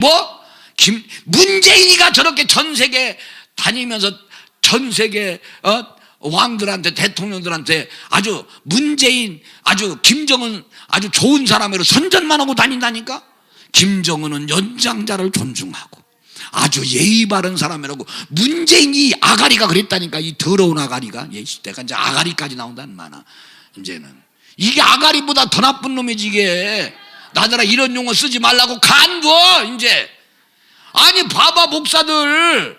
뭐? 김, 문재인이가 저렇게 전 세계 다니면서 전 세계, 어, 왕들한테, 대통령들한테 아주 문재인, 아주 김정은 아주 좋은 사람으로 선전만 하고 다닌다니까? 김정은은 연장자를 존중하고 아주 예의 바른 사람이라고 문재인이 아가리가 그랬다니까 이 더러운 아가리가 예, 내가 이제 아가리까지 나온다는 말아 이제는 이게 아가리보다 더 나쁜 놈이지 이게 나더라 이런 용어 쓰지 말라고 간거 이제. 아니 봐봐 목사들.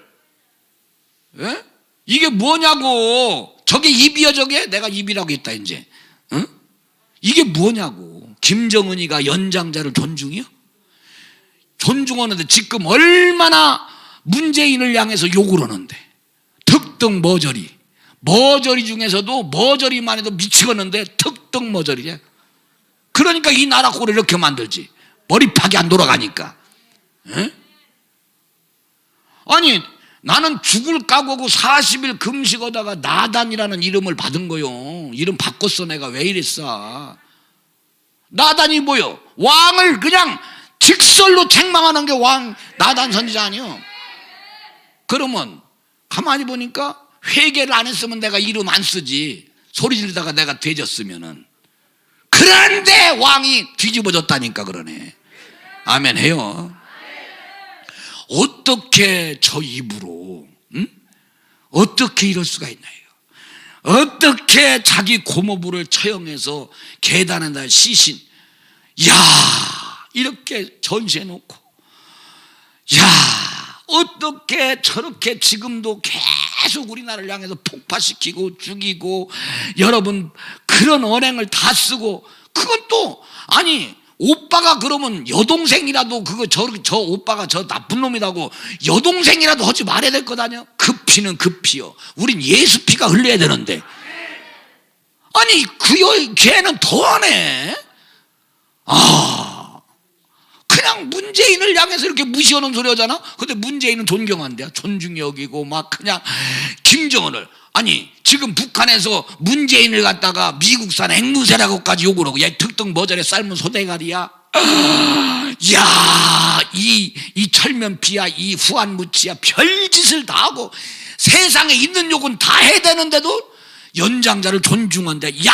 예? 이게 뭐냐고. 저게 입이야 저게? 내가 입이라고 했다 이제. 응? 이게 뭐냐고. 김정은이가 연장자를 존중이요? 존중하는데 지금 얼마나 문재인을 향해서 욕을 하는데. 특등 머저리. 머저리 중에서도 머저리만 해도 미치겠는데 특등 머저리래 그러니까 이 나라 꼴을 이렇게 만들지. 머리팍이 안 돌아가니까. 에? 아니 나는 죽을 각오고 40일 금식하다가 나단이라는 이름을 받은 거요. 이름 바꿨어 내가. 왜 이랬어? 나단이 뭐요? 왕을 그냥 직설로 책망하는 게 왕 나단 선지자 아니요? 그러면 가만히 보니까 회개를 안 했으면 내가 이름 안 쓰지. 소리 지르다가 내가 돼졌으면은 그런데 왕이 뒤집어졌다니까 그러네. 아멘 해요. 어떻게 저 입으로 응? 어떻게 이럴 수가 있나요? 어떻게 자기 고모부를 처형해서 계단에다 시신 야 이렇게 전시해 놓고 야 어떻게 저렇게 지금도 계속 우리나라를 향해서 폭파시키고 죽이고 여러분 그런 언행을 다 쓰고 그건 또 아니 오빠가 그러면 여동생이라도 그거 저, 저 오빠가 저 나쁜 놈이라고 여동생이라도 하지 말아야 될 것 아니야? 그 피는 그 피요. 우린 예수 피가 흘려야 되는데. 아니 그 여, 걔는 더하네. 아 그냥 문재인을 향해서 이렇게 무시하는 소리 하잖아? 근데 문재인은 존경한대 존중 여기고 막 그냥 김정은을 아니 지금 북한에서 문재인을 갖다가 미국산 앵무새라고까지 욕을 하고 야 특등 머저리 삶은 소대가리야 야이 이 철면피야 이 후한무치야 별짓을 다 하고 세상에 있는 욕은 다 해야 되는데도 연장자를 존중한대 야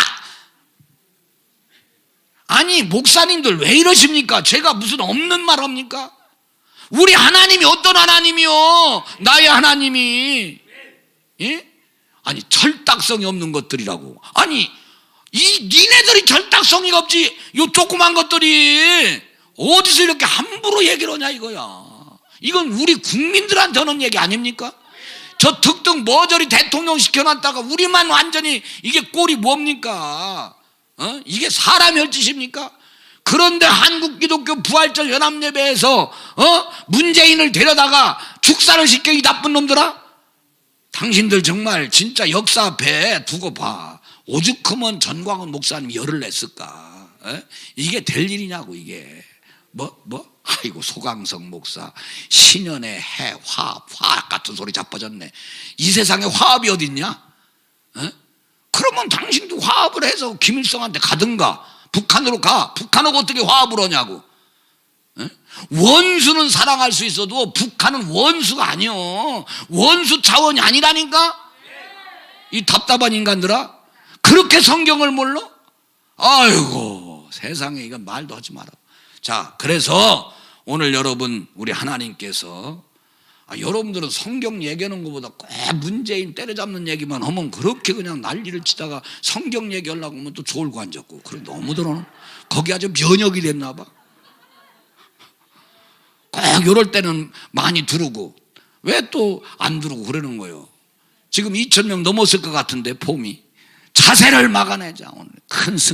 아니 목사님들 왜 이러십니까? 제가 무슨 없는 말 합니까? 우리 하나님이 어떤 하나님이요? 나의 하나님이 예? 아니 철딱성이 없는 것들이라고 아니 이 니네들이 철딱성이 없지 요 조그만 것들이 어디서 이렇게 함부로 얘기를 하냐 이거야 이건 우리 국민들한테 하는 얘기 아닙니까? 저 특등 머저리 대통령 시켜놨다가 우리만 완전히 이게 꼴이 뭡니까? 어? 이게 사람이 할 짓입니까? 그런데 한국 기독교 부활절 연합예배에서 어? 문재인을 데려다가 축사를 시켜 이 나쁜 놈들아? 당신들 정말 진짜 역사 앞에 두고 봐. 오죽하면 전광훈 목사님이 열을 냈을까? 에? 이게 될 일이냐고 이게. 뭐 뭐? 아이고 소강성 목사 신년의 해 화합 화합 같은 소리 자빠졌네. 이 세상에 화합이 어딨냐? 에? 그러면 당신도 화합을 해서 김일성한테 가든가 북한으로 가. 북한하고 어떻게 화합을 하냐고. 에? 원수는 사랑할 수 있어도 북한은 원수가 아니요. 원수 차원이 아니라니까? 이 답답한 인간들아. 그렇게 성경을 몰라? 아이고, 세상에 이건 말도 하지 마라. 자, 그래서 오늘 여러분, 우리 하나님께서 아, 여러분들은 성경 얘기하는 것보다 꼭 문재인 때려잡는 얘기만 하면 그렇게 그냥 난리를 치다가 성경 얘기하려고 하면 또 졸고 앉았고 그래 너무 들어는 거기 아주 면역이 됐나 봐. 꼭 이럴 때는 많이 두르고 왜 또 안 두르고 그러는 거예요. 지금 2천 명 넘었을 것 같은데 폼이 자세를 막아내자 오늘 큰 승.